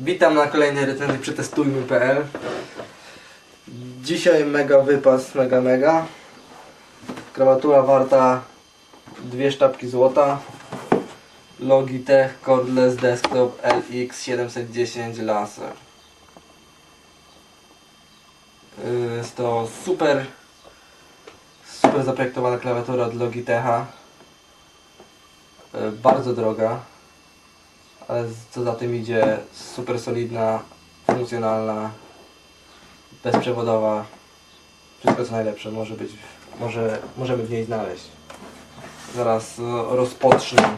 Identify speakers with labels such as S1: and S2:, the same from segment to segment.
S1: Witam na kolejnej recenzji przetestujmy.pl Dzisiaj mega wypas, mega mega. Krawatura warta dwie sztabki złota. Logitech Cordless Desktop LX710 Laser Yy, Jest to super super zaprojektowana klawiatura od Logitecha. Yy, Bardzo droga ale co za tym idzie super solidna, funkcjonalna, bezprzewodowa. Wszystko co najlepsze może być, może, możemy w niej znaleźć. Zaraz e, rozpocznę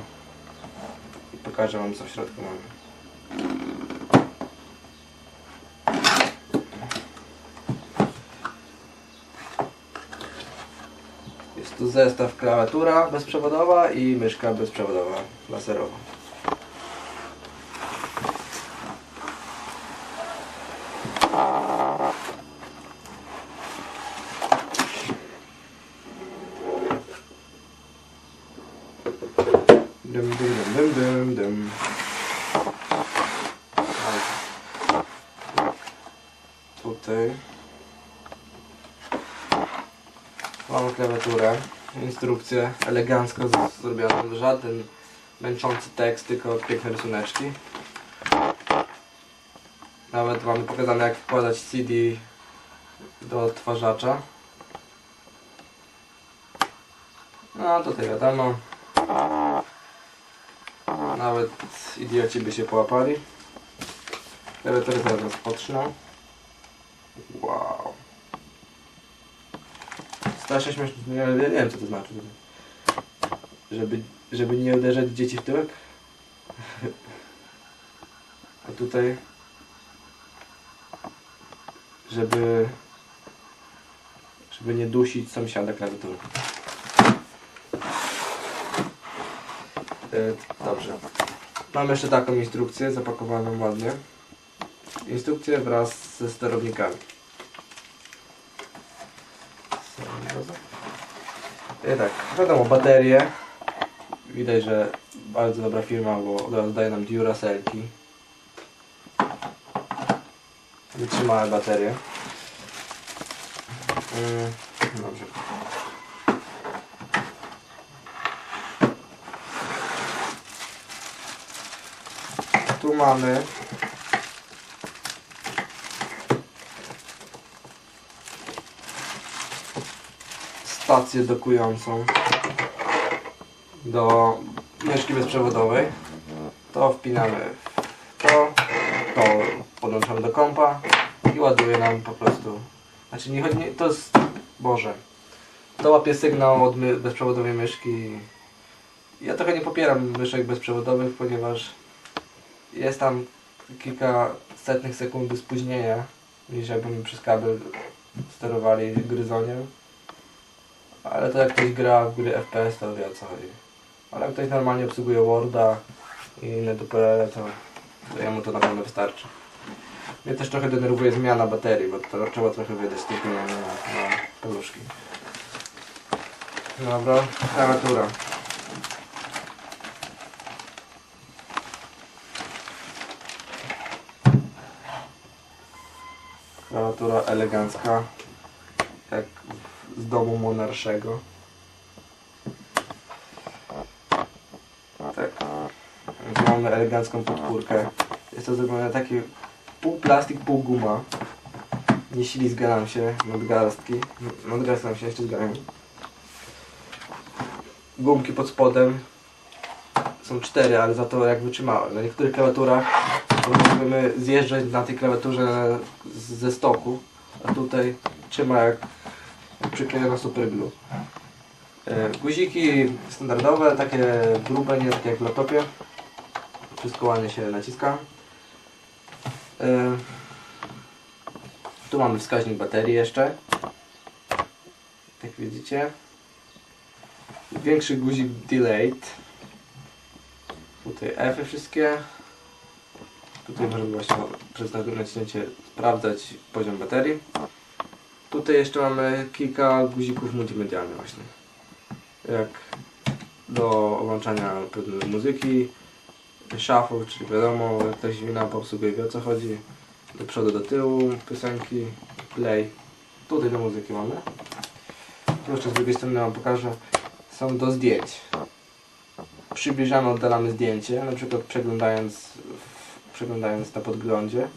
S1: i pokażę Wam co w środku mamy. Jest tu zestaw klawiatura bezprzewodowa i myszka bezprzewodowa, laserowa. Dum, dum, dum, dum, dum, dum. Tutaj mamy klawiaturę, instrukcję elegancko zrobioną, żaden męczący tekst, tylko piękne rysuneczki. Nawet mamy pokazane jak wkładać CD do odtwarzacza. No tutaj wiadomo. Nawet idioci by się połapali. Klawiatury zaraz rozpocznę. Wow. 106 mysz... Nie, nie nie wiem co to znaczy. Żeby, żeby nie uderzać dzieci w tyłek. A tutaj... Żeby... Żeby nie dusić sąsiada klawiatury. Dobrze. Mam jeszcze taką instrukcję zapakowaną ładnie. Instrukcję wraz ze sterownikami. I tak, wiadomo, baterie. Widać, że bardzo dobra firma, bo od razu daje nam Duracelki. Wytrzymałe baterie. Mm, Dobrze. Tu mamy stację dokującą do myszki bezprzewodowej. To wpinamy w to, to podłączamy do kompa i ładuje nam po prostu. Znaczy nie chodzi, to jest, Boże, to łapie sygnał od my, bezprzewodowej myszki. Ja trochę nie popieram myszek bezprzewodowych, ponieważ jest tam kilka setnych sekundy spóźnienia niż jakbyśmy przez kabel sterowali gryzoniem. Ale to jak ktoś gra w gry FPS to wie o co chodzi. Ale jak ktoś normalnie obsługuje Worda i inne tutoriale to, to jemu to na pewno wystarczy. Mnie też trochę denerwuje zmiana baterii, bo to trzeba trochę wydać tylko na, na, na paluszki. Dobra, klawiatura. Klawiatura elegancka, jak z domu monarszego. Tak. Mamy elegancką podpórkę. Jest to zrobione taki pół plastik, pół guma. Nie ślizga nam się nadgarstki. Nadgarstki nam się nie ślizgają. Gumki pod spodem są cztery, ale za to jak wytrzymałe. Na niektórych klawiaturach możemy zjeżdżać na tej klawiaturze ze stoku, a tutaj trzyma jak, przyklejona superglue. E, Guziki standardowe, takie grube, nie takie jak w laptopie. Wszystko ładnie się naciska. E, Tu mamy wskaźnik baterii jeszcze. Jak widzicie. Większy guzik delayed. Tutaj F -y wszystkie. Tutaj możemy właśnie przez naciśnięcie sprawdzać poziom baterii. Tutaj jeszcze mamy kilka guzików multimedialnych właśnie. Jak do włączania pewnej muzyki, shuffle, czyli wiadomo, jak ktoś wina po obsługuje wie o co chodzi. Do przodu, do tyłu, piosenki, play. Tutaj do muzyki mamy. Tu jeszcze z drugiej strony wam pokażę. Są do zdjęć. Przybliżamy, oddalamy zdjęcie, na przykład przeglądając, przeglądając na podglądzie.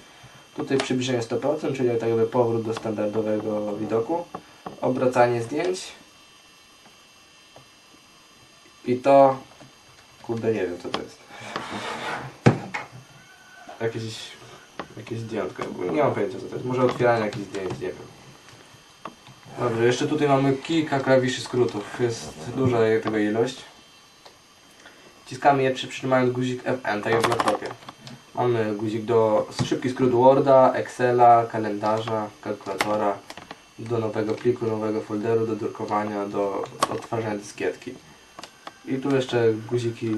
S1: Tutaj przybliżenie 100%, czyli tak jakby powrót do standardowego widoku. Obracanie zdjęć. I to... Kurde, nie wiem co to jest. Jakieś... Jakieś zdjętko. Nie mam pojęcia co to jest. Może otwieranie jakichś zdjęć, nie wiem. Dobrze, jeszcze tutaj mamy kilka klawiszy skrótów. Jest duża tego ilość. Wciskamy je przy przytrzymając guzik Fn, tak jak w laptopie. Mamy guzik do szybki skrót Worda, Excela, kalendarza, kalkulatora, do nowego pliku, nowego folderu, do drukowania, do odtwarzania dyskietki. I tu jeszcze guziki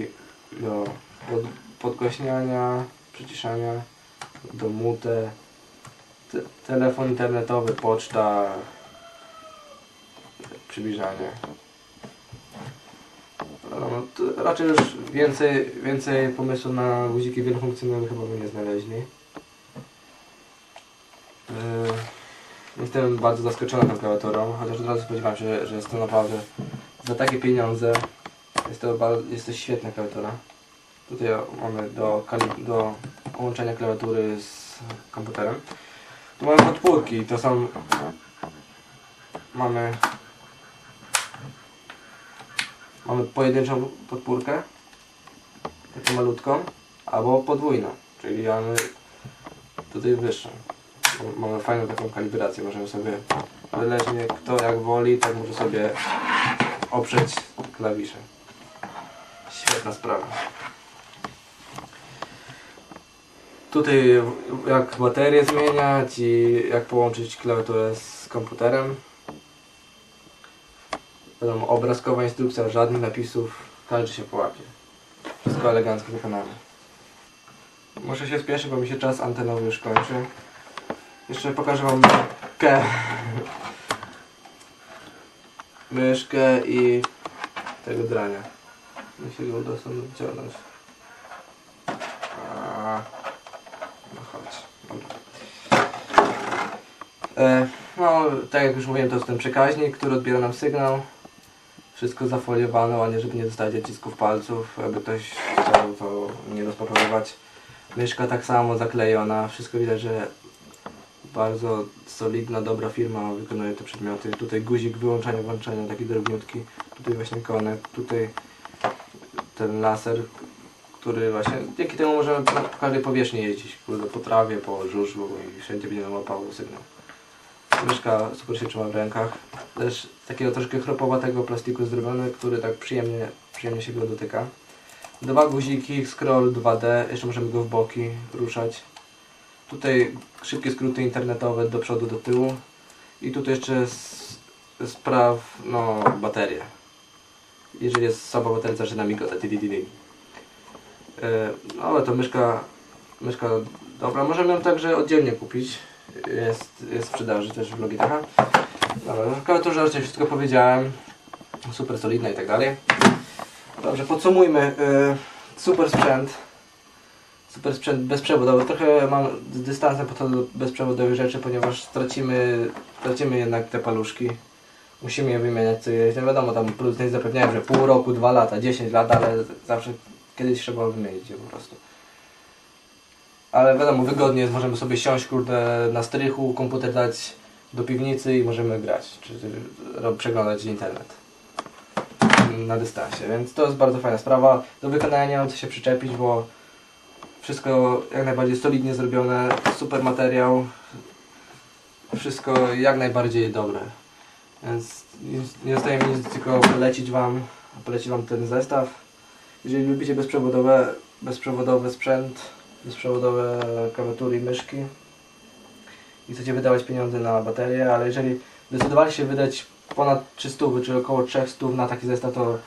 S1: do pod, podgłaśniania, przyciszania, do mute, te, telefon internetowy, poczta, przybliżanie. No, raczej już więcej, więcej pomysłów na guziki wielofunkcyjne chyba by nie znaleźli. Yy, Jestem bardzo zaskoczony tą klawiaturą, chociaż od razu spodziewałem się, że, jest to naprawdę za takie pieniądze. Jest to, bardzo, jest to świetna klawiatura. Tutaj mamy do, do połączenia klawiatury z komputerem. Tu mamy podpórki, to są... Mamy Mamy pojedynczą podpórkę, taką malutką, albo podwójną, czyli mamy tutaj wyższą. Mamy fajną taką kalibrację, możemy sobie wyleźnie, kto jak woli, tak może sobie oprzeć klawisze. Świetna sprawa. Tutaj jak baterię zmieniać i jak połączyć klawiaturę z komputerem. Wiadomo, obrazkowa instrukcja, żadnych napisów, każdy się połapie. Wszystko elegancko wykonane. Muszę się spieszyć, bo mi się czas antenowy już kończy. Jeszcze pokażę wam myszkę. Myszkę i tego drania. Się go uda stąd wyciągnąć. No chodź. E, no, tak jak już mówiłem, to jest ten przekaźnik, który odbiera nam sygnał. Wszystko zafoliowane, ładnie, żeby nie dostać odcisków palców. Jakby ktoś chciał to nie rozpakowywać. Myszka tak samo zaklejona. Wszystko widać, że bardzo solidna, dobra firma wykonuje te przedmioty. Tutaj guzik wyłączania, włączania, taki drobniutki. Tutaj właśnie konek, tutaj ten laser, który właśnie, dzięki temu możemy po każdej powierzchni jeździć. Po trawie, po żużlu i wszędzie będzie nam łapał sygnał. Myszka super się trzyma w rękach. Też takiego troszkę chropowatego plastiku zrobiony, który tak przyjemnie, przyjemnie się go dotyka. Dwa guziki, scroll 2D, jeszcze możemy go w boki ruszać. Tutaj szybkie skróty internetowe do przodu, do tyłu. I tutaj jeszcze spraw, no, baterię. Jeżeli jest słaba bateria, zaczyna migotać. Yy, ale to myszka, myszka dobra. Możemy ją także oddzielnie kupić. Jest, jest w sprzedaży też w Logitecha. Dobra, w klawiaturze raczej wszystko powiedziałem. Super solidna i tak dalej. Dobrze, podsumujmy. Yy, super sprzęt. Super sprzęt bezprzewodowy. Trochę mam z dystansem podchodzę do rzeczy, ponieważ tracimy, tracimy jednak te paluszki. Musimy je wymieniać co. No wiadomo, tam producenci zapewniają, że pół roku, dwa lata, 10 lat, ale zawsze kiedyś trzeba wymienić je po prostu. Ale wiadomo, wygodnie jest, możemy sobie siąść kurde na strychu, komputer dać do piwnicy i możemy grać, czy ro- przeglądać internet na dystansie, więc to jest bardzo fajna sprawa. Do wykonania nie mam co się przyczepić, bo wszystko jak najbardziej solidnie zrobione, super materiał, wszystko jak najbardziej dobre. Więc nie zostaje mi nic tylko polecić Wam, polecić Wam ten zestaw. Jeżeli lubicie bezprzewodowe, bezprzewodowy sprzęt, bezprzewodowe klawiatury i myszki i chcecie wydawać pieniądze na baterię, ale jeżeli zdecydowali się wydać ponad 300, czy około 300 na taki zestaw, to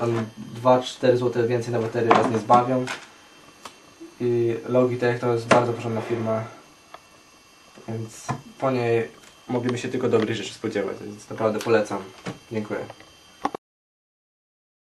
S1: tam 2-4 zł więcej na baterię Was nie zbawią. I Logitech to jest bardzo porządna firma, więc po niej mogliby się tylko dobrych rzeczy spodziewać, więc naprawdę polecam. Dziękuję.